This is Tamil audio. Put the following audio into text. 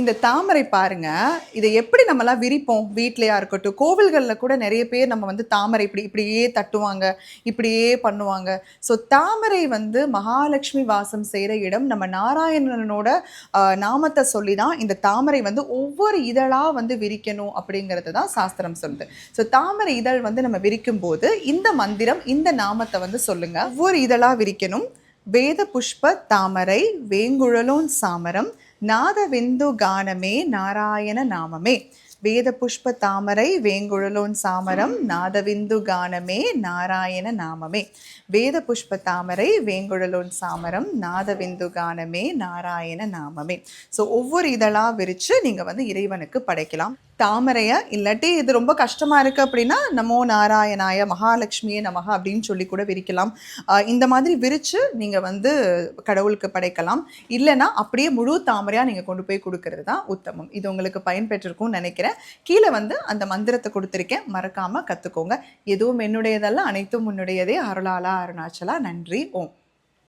இந்த தாமரை பாருங்க. இதை எப்படி நம்மலாம் விரிப்போம்? வீட்லையா இருக்கட்டும். கோவில்களில் கூட நிறைய பேர் நம்ம வந்து தாமரை இப்படி இப்படியே தட்டுவாங்க. இப்படியே பண்ணுவாங்க. ஸோ தாமரை வந்து மகாலட்சுமி வாசம் செய்கிற இடம். நம்ம நாராயணனோட நாமத்தை சொல்லி தான் இந்த தாமரை வந்து ஒவ்வொரு இதழாக வந்து விரிக்கணும் அப்படிங்கிறது தான் சாஸ்திரம் சொல்லுது. ஸோ தாமரை இதழ் வந்து நம்ம விரிக்கும் போது இந்த மந்திரம் இந்த நாமத்தை வந்து சொல்லுங்க. ஒவ்வொரு இதழாக விரிக்கணும். வேத புஷ்ப தாமரை வேங்குழலோன் சாமரம் நாதவிந்து கானமே நாராயண நாமமே. வேத புஷ்ப தாமரை வேங்குழலோன் சாமரம் நாதவிந்து கானமே நாராயண நாமமே. வேத புஷ்ப தாமரை வேங்குழலோன் சாமரம் நாதவிந்து கானமே நாராயண நாமமே. ஸோ ஒவ்வொரு இதழாக விரித்து நீங்கள் வந்து இறைவனுக்கு படைக்கலாம். தாமரையை இல்லாட்டி இது ரொம்ப கஷ்டமாக இருக்குது அப்படின்னா நமோ நாராயணாய மகாலட்சுமியே நமக அப்படின்னு சொல்லி கூட விரிக்கலாம். இந்த மாதிரி விரித்து நீங்கள் வந்து கடவுளுக்கு படைக்கலாம். இல்லைன்னா அப்படியே முழு தாமரையாக நீங்கள் கொண்டு போய் கொடுக்கறது தான் உத்தமம். இது உங்களுக்கு பயன்பெற்றிருக்கும்னு நினைக்கிறேன். கீழே வந்து அந்த மந்திரத்தை கொடுத்துருக்கேன். மறக்காமல் கற்றுக்கோங்க எதுவும் என்னுடையதல்ல அனைத்தும் உன்னுடையதே. அருளாலா அருணாச்சலா நன்றி. ஓம்.